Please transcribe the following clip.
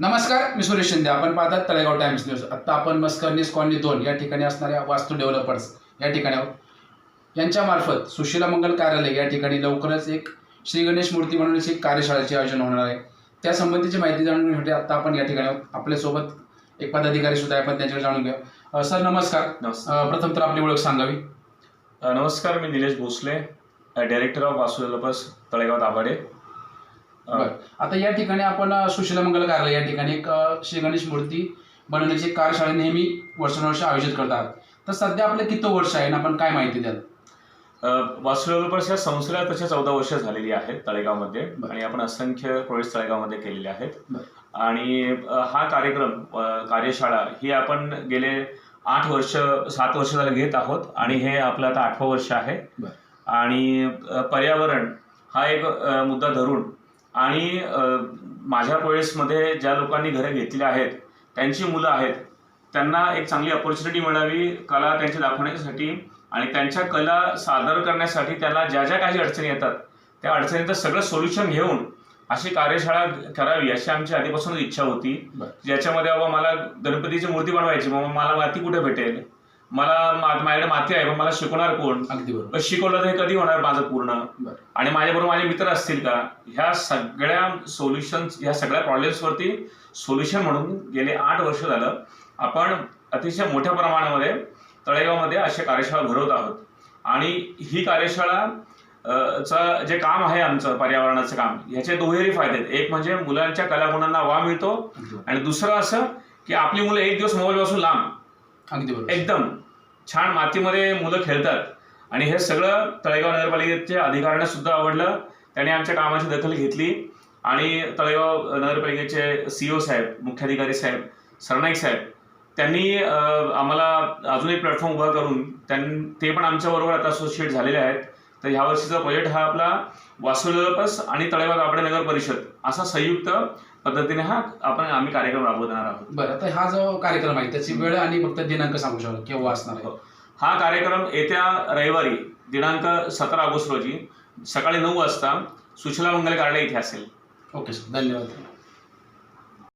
नमस्कार मी सुरेश शिंदे. आपण पाहतात तळेगाव टाइम्स न्यूज. आत्ता आपण मस्करनीस कॉलनी दोन या ठिकाणी असणाऱ्या वास्तू डेव्हलपर्स या ठिकाणी आहोत. यांच्यामार्फत सुशीला मंगल कार्यालय या ठिकाणी लवकरच एक श्री गणेश मूर्ती बनवण्याची एक कार्यशाळेचे आयोजन होणार आहे. त्या संबंधीची माहिती जाणून घेण्यासाठी आत्ता आपण या ठिकाणी आहोत. आपल्यासोबत एक पदाधिकारी सुद्धा आहे आपण त्यांच्याकडे जाणून अ, सर नमस्कार. प्रथम तर आपली ओळख सांगावी. नमस्कार मी Nilesh Bhosale director of Vasu developers Talegaon Dabhade. आता या ठिकाणी आपण सुशीला मंगल कार्यालय या ठिकाणी एक श्री गणेश मूर्ती बनवण्याची कार्यशाळा नेहमी वर्षानुवर्ष आयोजित करतात तर सध्या आपलं किती वर्ष आहे आणि आपण काय माहिती द्याल अ, वासू डेव्हलपर्स या संस्थेला तशा चौदा वर्ष झालेली आहेत तळेगावमध्ये. आणि आपण असंख्य प्रोजेक्ट तळेगावमध्ये केलेले आहेत. आणि हा कार्यक्रम कार्यशाळा ही आपण गेले आठ वर्ष सात वर्ष झालं घेत आहोत आणि हे आपलं आता आठवं वर्ष आहे. आणि पर्यावरण हा एक मुद्दा धरून आणि माझ्या प्रोजेक्ट्समध्ये ज्या लोकांनी घरं घेतली आहेत त्यांची मुलं आहेत त्यांना एक चांगली ऑपॉर्च्युनिटी मिळावी कला त्यांची दाखवण्यासाठी आणि त्यांच्या कला सादर करण्यासाठी त्यांना ज्या ज्या काही अडचणी येतात त्या अडचणींचं सगळं सोल्युशन घेऊन अशी कार्यशाळा करावी अशी आमची आधीपासूनच इच्छा होती. ज्याच्यामध्ये बाबा मला गणपतीची मूर्ती बनवायची मग मला माती कुठे भेटेल मला माझ्याकडे माती आहे पण मला शिकवणार कोण? अगदी बरोबर. शिकवलं तर हे कधी होणार माझं पूर्ण. आणि माझ्याबरोबर माझे मित्र असतील का? ह्या सगळ्या सोल्युशन्स ह्या सगळ्या प्रॉब्लेम्सवरती सोल्युशन म्हणून गेले आठ वर्ष झालं. आपण अतिशय मोठ्या प्रमाणामध्ये तळेगावमध्ये अशा कार्यशाळा भरवत आहोत. आणि ही कार्यशाळा चं जे काम आहे आमचं पर्यावरणाचं काम ह्याचे दुहेरी फायदे आहेत. एक म्हणजे मुलांच्या कलागुणांना वाव मिळतो. आणि दुसरं असं की आपली मुलं एक दिवस मोबाईलपासून लांब. अगदी बरोबर एकदम छान मातीमध्ये मुलं खेळतात. आणि हे सगळं तळेगाव नगरपालिकेच्या अधिकाऱ्यांना सुद्धा आवडलं. त्यांनी आमच्या कामाची दखल घेतली. आणि तळेगाव नगरपालिकेचे सीओ साहेब मुख्याधिकारी साहेब सरनाईक साहेब त्यांनी आम्हाला अजून एक प्लॅटफॉर्म उभा करून त्यां ते पण आमच्याबरोबर आता असोसिएट झालेले आहेत. तर ह्या वर्षीचा प्रोजेक्ट हा आपला वासू डेव्हलपर्स आणि तळेगाव दाभाडे नगर परिषद असा संयुक्त पद्धतीने हा आपण आम्ही कार्यक्रम राबवणार आहोत. बरं आता हा जो कार्यक्रम आहे त्याची वेळ आणि फक्त दिनांक सांगू शकाल केव्हा असणार आहे हा. कार्यक्रम येत्या रविवारी दिनांक सतरा ऑगस्ट रोजी सकाळी नऊ वाजता सुशीला मंगल कार्यालय इथे असेल. ओके सर धन्यवाद.